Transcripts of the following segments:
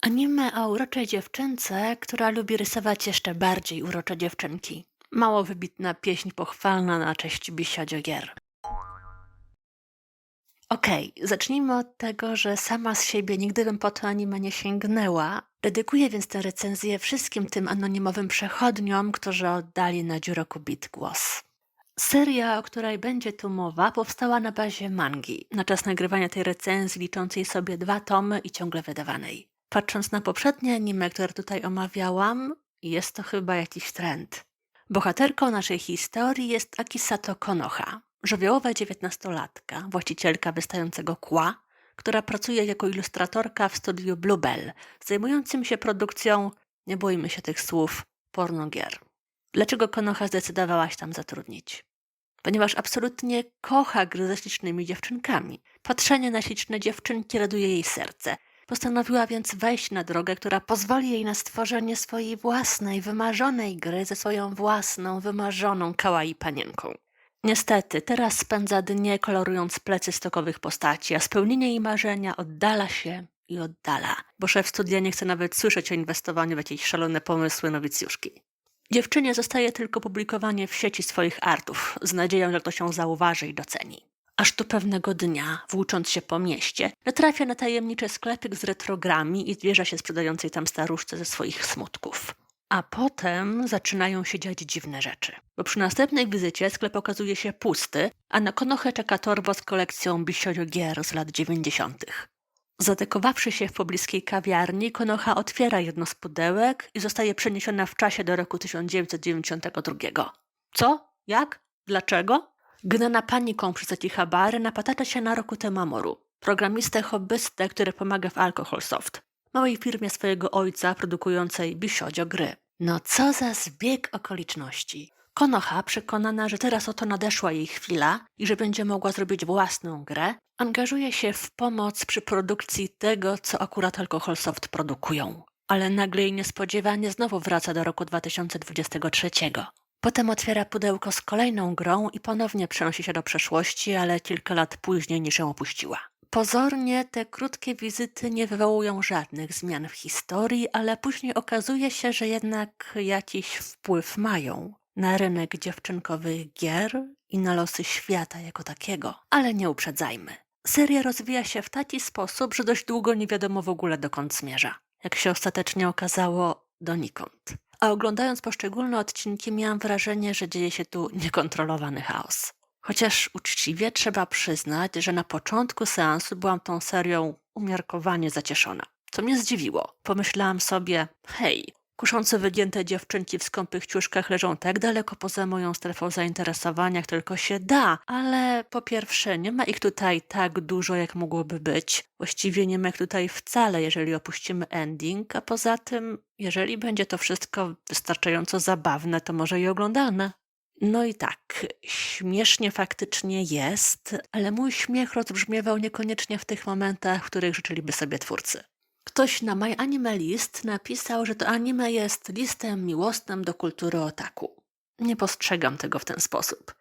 Anime o uroczej dziewczynce, która lubi rysować jeszcze bardziej urocze dziewczynki. Mało wybitna pieśń pochwalna na cześć Bisio gier. Okej, zacznijmy od tego, że sama z siebie nigdy bym po to anime nie sięgnęła. Dedykuję więc tę recenzję wszystkim tym anonimowym przechodniom, którzy oddali na Dziuroku Beat głos. Seria, o której będzie tu mowa, powstała na bazie mangi, na czas nagrywania tej recenzji liczącej sobie dwa tomy i ciągle wydawanej. Patrząc na poprzednie anime, które tutaj omawiałam, jest to chyba jakiś trend. Bohaterką naszej historii jest Akisato Konoha, żywiołowa dziewiętnastolatka, właścicielka wystającego kła, która pracuje jako ilustratorka w studiu Bluebell, zajmującym się produkcją, nie bójmy się tych słów, pornogier. Dlaczego Konoha zdecydowała się tam zatrudnić? Ponieważ absolutnie kocha gry ze ślicznymi dziewczynkami. Patrzenie na śliczne dziewczynki raduje jej serce. Postanowiła więc wejść na drogę, która pozwoli jej na stworzenie swojej własnej, wymarzonej gry ze swoją własną, wymarzoną kawaii panienką. Niestety, teraz spędza dnie kolorując plecy stokowych postaci, a spełnienie jej marzenia oddala się i oddala, bo szef studia nie chce nawet słyszeć o inwestowaniu w jakieś szalone pomysły nowicjuszki. Dziewczynie zostaje tylko publikowanie w sieci swoich artów, z nadzieją, że ktoś ją zauważy i doceni. Aż tu pewnego dnia, włócząc się po mieście, natrafia na tajemniczy sklepik z retrogrami i zwierza się sprzedającej tam staruszce ze swoich smutków. A potem zaczynają się dziać dziwne rzeczy. Bo przy następnej wizycie sklep okazuje się pusty, a na Konochę czeka torba z kolekcją Bishoyo gier z lat 90. Zadekowawszy się w pobliskiej kawiarni, Konoha otwiera jedno z pudełek i zostaje przeniesiona w czasie do roku 1992. Co? Jak? Dlaczego? Gnana paniką przez Akihabary napatacza się na roku Temamoru, programistę hobbystę, który pomaga w Alcohol Soft, małej firmie swojego ojca produkującej Bishojo gry. No co za zbieg okoliczności. Konoha, przekonana, że teraz oto nadeszła jej chwila i że będzie mogła zrobić własną grę, angażuje się w pomoc przy produkcji tego, co akurat Alcohol Soft produkują. Ale nagle i niespodziewanie znowu wraca do roku 2023. Potem otwiera pudełko z kolejną grą i ponownie przenosi się do przeszłości, ale kilka lat później niż ją opuściła. Pozornie te krótkie wizyty nie wywołują żadnych zmian w historii, ale później okazuje się, że jednak jakiś wpływ mają na rynek dziewczynkowych gier i na losy świata jako takiego. Ale nie uprzedzajmy. Seria rozwija się w taki sposób, że dość długo nie wiadomo w ogóle dokąd zmierza. Jak się ostatecznie okazało, donikąd. A oglądając poszczególne odcinki, miałam wrażenie, że dzieje się tu niekontrolowany chaos. Chociaż uczciwie trzeba przyznać, że na początku seansu byłam tą serią umiarkowanie zacieszona. Co mnie zdziwiło. Pomyślałam sobie, hej, kuszące wygięte dziewczynki w skąpych ciuszkach leżą tak daleko poza moją strefą zainteresowania, jak tylko się da, ale po pierwsze, nie ma ich tutaj tak dużo, jak mogłoby być. Właściwie nie ma ich tutaj wcale, jeżeli opuścimy ending, a poza tym, jeżeli będzie to wszystko wystarczająco zabawne, to może i oglądalne. No i tak, śmiesznie faktycznie jest, ale mój śmiech rozbrzmiewał niekoniecznie w tych momentach, w których życzyliby sobie twórcy. Ktoś na My Anime List napisał, że to anime jest listem miłosnym do kultury otaku. Nie postrzegam tego w ten sposób.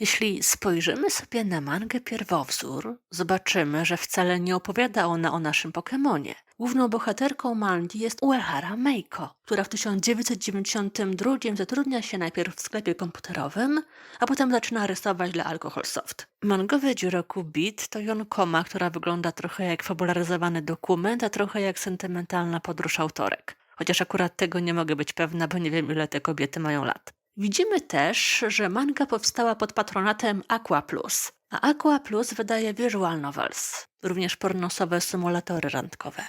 Jeśli spojrzymy sobie na mangę pierwowzór, zobaczymy, że wcale nie opowiada ona o naszym Pokemonie. Główną bohaterką mangi jest Uehara Meiko, która w 1992 zatrudnia się najpierw w sklepie komputerowym, a potem zaczyna rysować dla Alcohol Soft. Mangowy Juroku Beat to Jonkoma, która wygląda trochę jak fabularyzowany dokument, a trochę jak sentymentalna podróż autorek. Chociaż akurat tego nie mogę być pewna, bo nie wiem ile te kobiety mają lat. Widzimy też, że manga powstała pod patronatem Aqua Plus, a Aqua Plus wydaje visual novels, również pornosowe symulatory randkowe.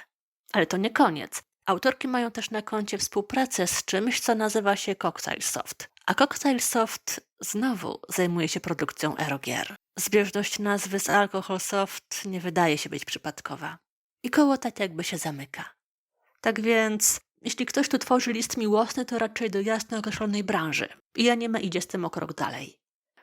Ale to nie koniec. Autorki mają też na koncie współpracę z czymś, co nazywa się Cocktail Soft. A Cocktail Soft znowu zajmuje się produkcją erogier. Zbieżność nazwy z Alcohol Soft nie wydaje się być przypadkowa. I koło tak jakby się zamyka. Tak więc, jeśli ktoś tu tworzy list miłosny, to raczej do jasno określonej branży. I anime idzie z tym o krok dalej.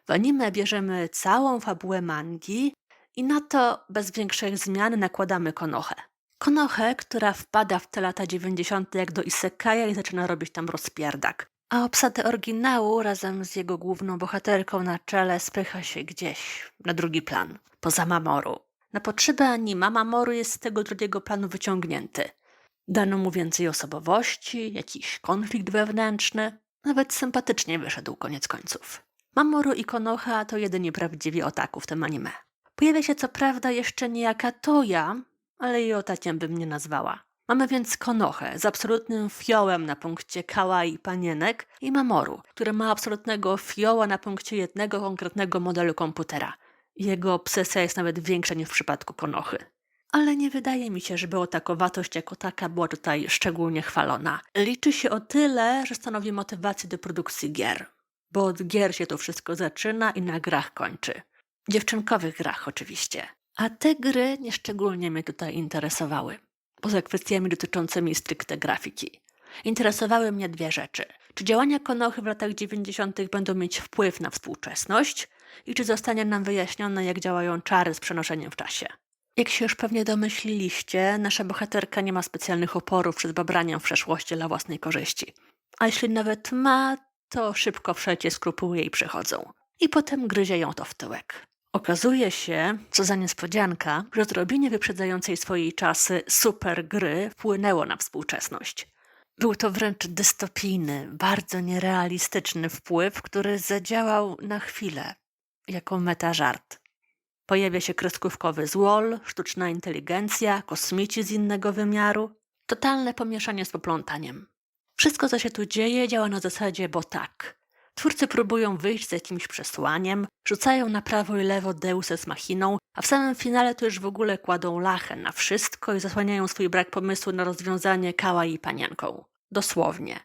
W anime bierzemy całą fabułę mangi i na to bez większych zmian nakładamy konochę. Konochę, która wpada w te lata 90. jak do Isekaja i zaczyna robić tam rozpierdak. A obsadę oryginału razem z jego główną bohaterką na czele spycha się gdzieś na drugi plan, poza Mamoru. Na potrzeby anima Mamoru jest z tego drugiego planu wyciągnięty. Dano mu więcej osobowości, jakiś konflikt wewnętrzny, nawet sympatycznie wyszedł koniec końców. Mamoru i Konoha to jedyni prawdziwi otaku w tym anime. Pojawia się co prawda jeszcze niejaka Toja, ale jej otakiem bym nie nazwała. Mamy więc Konohę z absolutnym fiołem na punkcie kawaii panienek i Mamoru, który ma absolutnego fioła na punkcie jednego konkretnego modelu komputera. Jego obsesja jest nawet większa niż w przypadku Konochy. Ale nie wydaje mi się, żeby otakowatość jako taka była tutaj szczególnie chwalona. Liczy się o tyle, że stanowi motywację do produkcji gier. Bo od gier się to wszystko zaczyna i na grach kończy. Dziewczynkowych grach oczywiście. A te gry nieszczególnie mnie tutaj interesowały. Poza kwestiami dotyczącymi stricte grafiki. Interesowały mnie dwie rzeczy. Czy działania Konochy w latach 90. będą mieć wpływ na współczesność i czy zostanie nam wyjaśnione, jak działają czary z przenoszeniem w czasie. Jak się już pewnie domyśliliście, nasza bohaterka nie ma specjalnych oporów przed babraniem w przeszłości dla własnej korzyści. A jeśli nawet ma, to szybko wszelkie skrupuły jej przechodzą. I potem gryzie ją to w tyłek. Okazuje się, co za niespodzianka, że zrobienie wyprzedzającej swojej czasy super gry wpłynęło na współczesność. Był to wręcz dystopijny, bardzo nierealistyczny wpływ, który zadziałał na chwilę, jako metażart. Pojawia się kreskówkowy złol, sztuczna inteligencja, kosmici z innego wymiaru. Totalne pomieszanie z poplątaniem. Wszystko, co się tu dzieje, działa na zasadzie, bo tak. Twórcy próbują wyjść z jakimś przesłaniem, rzucają na prawo i lewo deus z machiną, a w samym finale to już w ogóle kładą lachę na wszystko i zasłaniają swój brak pomysłu na rozwiązanie kała i panienką. Dosłownie.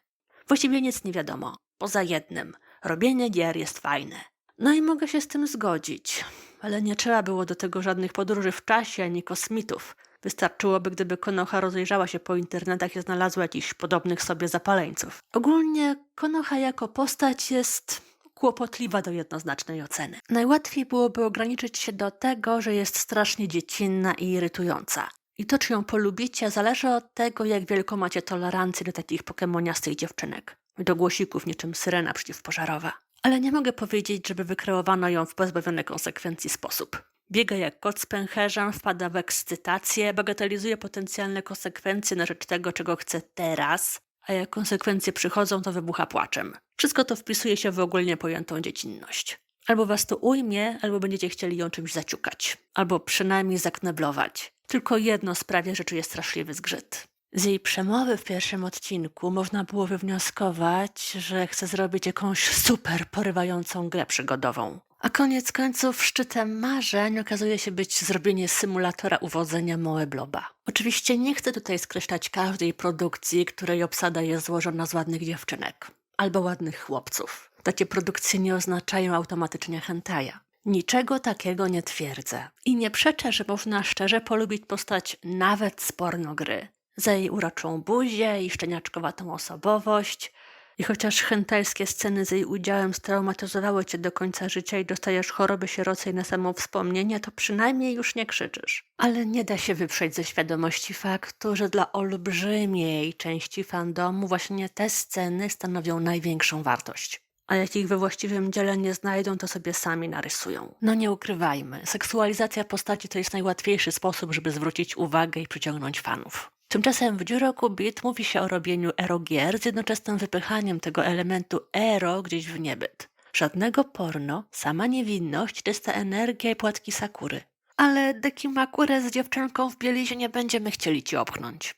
Właściwie nic nie wiadomo. Poza jednym. Robienie gier jest fajne. No i mogę się z tym zgodzić. Ale nie trzeba było do tego żadnych podróży w czasie ani kosmitów. Wystarczyłoby, gdyby Konoha rozejrzała się po internetach i znalazła jakichś podobnych sobie zapaleńców. Ogólnie Konoha jako postać jest kłopotliwa do jednoznacznej oceny. Najłatwiej byłoby ograniczyć się do tego, że jest strasznie dziecinna i irytująca. I to, czy ją polubicie, zależy od tego, jak wielką macie tolerancję do takich pokemoniastych dziewczynek. Do głosików niczym syrena przeciwpożarowa. Ale nie mogę powiedzieć, żeby wykreowano ją w pozbawiony konsekwencji sposób. Biega jak kot z pęcherzem, wpada w ekscytację, bagatelizuje potencjalne konsekwencje na rzecz tego, czego chce teraz, a jak konsekwencje przychodzą, to wybucha płaczem. Wszystko to wpisuje się w ogólnie pojętą dziecinność. Albo was to ujmie, albo będziecie chcieli ją czymś zaciukać, albo przynajmniej zakneblować. Tylko jedno sprawia, że czuje straszliwy zgrzyt. Z jej przemowy w pierwszym odcinku można było wywnioskować, że chce zrobić jakąś super porywającą grę przygodową. A koniec końców szczytem marzeń okazuje się być zrobienie symulatora uwodzenia Moebloba. Oczywiście nie chcę tutaj skreślać każdej produkcji, której obsada jest złożona z ładnych dziewczynek albo ładnych chłopców. Takie produkcje nie oznaczają automatycznie hentaja. Niczego takiego nie twierdzę. I nie przeczę, że można szczerze polubić postać nawet z pornogry. Za jej uroczą buzię i szczeniaczkowatą osobowość, i chociaż hentajskie sceny z jej udziałem straumatyzowały cię do końca życia i dostajesz choroby sierocej na samo wspomnienie, to przynajmniej już nie krzyczysz. Ale nie da się wyprzeć ze świadomości faktu, że dla olbrzymiej części fandomu właśnie te sceny stanowią największą wartość. A jak ich we właściwym dziele nie znajdą, to sobie sami narysują. No nie ukrywajmy, seksualizacja postaci to jest najłatwiejszy sposób, żeby zwrócić uwagę i przyciągnąć fanów. Tymczasem w Dziuroku Beat mówi się o robieniu erogier z jednoczesnym wypychaniem tego elementu ero gdzieś w niebyt. Żadnego porno, sama niewinność, czysta energia i płatki sakury. Ale Dekimakurę z dziewczynką w bielizie będziemy chcieli ci opchnąć.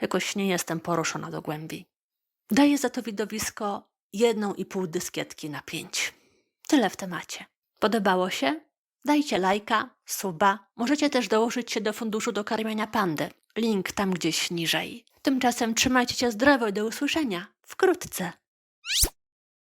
Jakoś nie jestem poruszona do głębi. Daję za to widowisko jedną i pół dyskietki na pięć. Tyle w temacie. Podobało się? Dajcie lajka, suba. Możecie też dołożyć się do funduszu do karmienia pandy. Link tam gdzieś niżej. Tymczasem trzymajcie się zdrowo i do usłyszenia wkrótce.